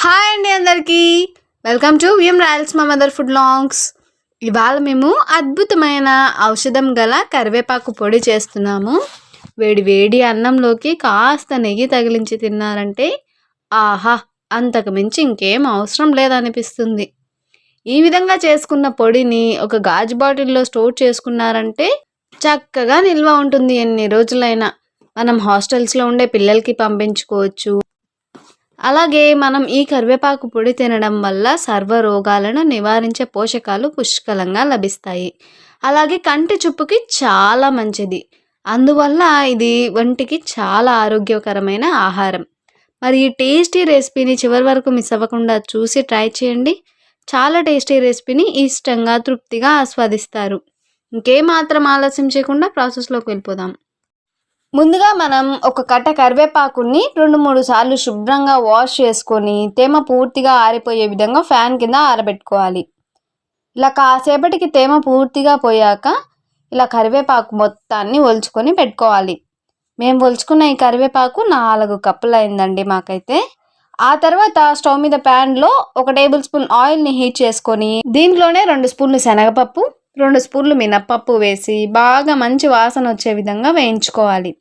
Hi అండి అందరికీ. Welcome to VM Royals మా మదర్ ఫుడ్ లాంగ్స్ ఇవాళ మేము అద్భుతమైన ఔషధం గల కరివేపాకు పొడి చేస్తున్నాము. వేడి వేడి అన్నంలోకి కాస్త నెయ్యి తగిలించి తిన్నారంటే ఆహా అంతకు మించి ఇంకేం అవసరం లేదనిపిస్తుంది. ఈ విధంగా చేసుకున్న పొడిని ఒక గాజు బాటిల్లో స్టోర్ చేసుకున్నారంటే చక్కగా నిల్వ ఉంటుంది ఎన్ని రోజులైనా. మనం హాస్టల్స్లో ఉండే పిల్లలకి పంపించుకోవచ్చు అలాగే మనం ఈ కరివేపాకు పొడి తినడం వల్ల సర్వ రోగాలను నివారించే పోషకాలు పుష్కలంగా లభిస్తాయి. అలాగే కంటి చూపుకి చాలా మంచిది. అందువల్ల ఇది వంటికి చాలా ఆరోగ్యకరమైన ఆహారం. మరి ఈ టేస్టీ రెసిపీని చివరి వరకు మిస్ అవ్వకుండా చూసి ట్రై చేయండి. చాలా టేస్టీ రెసిపీని ఇష్టంగా తృప్తిగా ఆస్వాదిస్తారు. ఇంకేమాత్రం ఆలస్యం చేయకుండా ప్రాసెస్లోకి వెళ్ళిపోదాం. ముందుగా మనం ఒక కట్ట కరివేపాకుని రెండు మూడు సార్లు శుభ్రంగా వాష్ చేసుకొని తేమ పూర్తిగా ఆరిపోయే విధంగా ఫ్యాన్ కింద ఆరబెట్టుకోవాలి. ఇలా కాసేపటికి తేమ పూర్తిగా పోయాక ఇలా కరివేపాకు మొత్తాన్ని ఒలుచుకొని పెట్టుకోవాలి. మేము ఒలుచుకున్న ఈ కరివేపాకు నాలుగు కప్పులు అయిందండి మాకైతే. ఆ తర్వాత స్టవ్ మీద ప్యాన్లో ఒక టేబుల్ స్పూన్ ఆయిల్ని హీట్ చేసుకొని దీంట్లోనే రెండు స్పూన్లు శనగపప్పు రెండు స్పూన్లు మినప్పప్పు వేసి బాగా మంచి వాసన వచ్చే విధంగా వేయించుకోవాలి.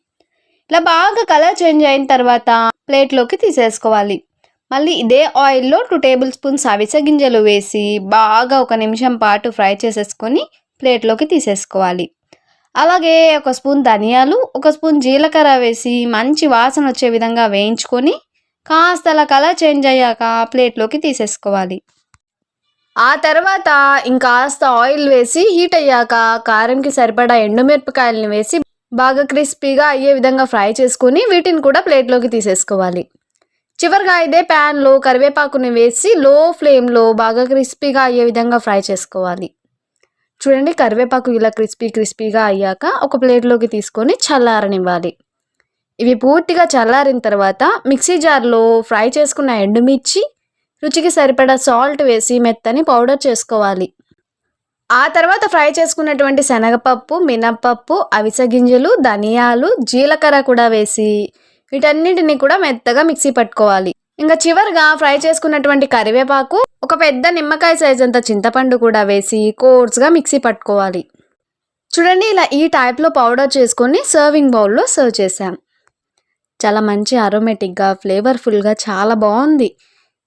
ఇలా బాగా కలర్ చేంజ్ అయిన తర్వాత ప్లేట్లోకి తీసేసుకోవాలి. మళ్ళీ ఇదే ఆయిల్లో టూ టేబుల్ స్పూన్స్ అవిసె గింజలు వేసి బాగా ఒక నిమిషం పాటు ఫ్రై చేసేసుకొని ప్లేట్లోకి తీసేసుకోవాలి. అలాగే ఒక స్పూన్ ధనియాలు ఒక స్పూన్ జీలకర్ర వేసి మంచి వాసన వచ్చే విధంగా వేయించుకొని కాస్త అలా కలర్ చేంజ్ అయ్యాక ప్లేట్లోకి తీసేసుకోవాలి. ఆ తర్వాత ఇంకాస్త ఆయిల్ వేసి హీట్ అయ్యాక కారంకి సరిపడా ఎండుమిరపకాయలను వేసి బాగా క్రిస్పీగా అయ్యే విధంగా ఫ్రై చేసుకొని వీటిని కూడా ప్లేట్లోకి తీసేసుకోవాలి. చివరిగా ఇదే ప్యాన్లో కరివేపాకుని వేసి లో ఫ్లేమ్లో బాగా క్రిస్పీగా అయ్యే విధంగా ఫ్రై చేసుకోవాలి. చూడండి కరివేపాకు ఇలా క్రిస్పీ క్రిస్పీగా అయ్యాక ఒక ప్లేట్లోకి తీసుకొని చల్లారనివ్వాలి. ఇవి పూర్తిగా చల్లారిన తర్వాత మిక్సీ జార్లో ఫ్రై చేసుకున్న ఎండుమిర్చి రుచికి సరిపడా సాల్ట్ వేసి మెత్తని పౌడర్ చేసుకోవాలి. ఆ తర్వాత ఫ్రై చేసుకున్నటువంటి శనగపప్పు మినప్పప్పు అవిసె గింజలు ధనియాలు జీలకర్ర కూడా వేసి వీటన్నిటిని కూడా మెత్తగా మిక్సీ పట్టుకోవాలి. ఇంకా చివరిగా ఫ్రై చేసుకున్నటువంటి కరివేపాకు ఒక పెద్ద నిమ్మకాయ సైజ్ అంత చింతపండు కూడా వేసి కోర్స్గా మిక్సీ పట్టుకోవాలి. చూడండి ఇలా ఈ టైప్లో పౌడర్ చేసుకొని సర్వింగ్ బౌల్లో సర్వ్ చేసాం చాలా మంచి అరోమేటిక్గా ఫ్లేవర్ఫుల్గా చాలా బాగుంది.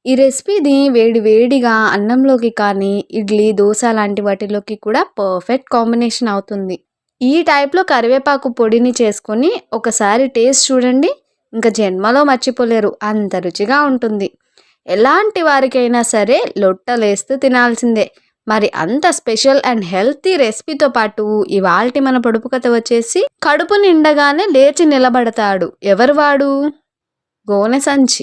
ఈ రెసిపీది వేడి వేడిగా అన్నంలోకి కానీ ఇడ్లీ దోశ లాంటి వాటిలోకి కూడా పర్ఫెక్ట్ కాంబినేషన్ అవుతుంది. ఈ టైప్లో కరివేపాకు పొడిని చేసుకొని ఒకసారి టేస్ట్ చూడండి. ఇంకా జన్మలో మర్చిపోలేరు. అంత రుచిగా ఉంటుంది. ఎలాంటి వారికైనా సరే లొట్టలేస్తూ తినాల్సిందే. మరి అంత స్పెషల్ అండ్ హెల్తీ రెసిపీతో పాటు ఇవాల్టి మన పొడుపు కథ వచ్చేసి కడుపు నిండగానే లేచి నిలబడతాడు ఎవరు వాడు? గోనె సంచి.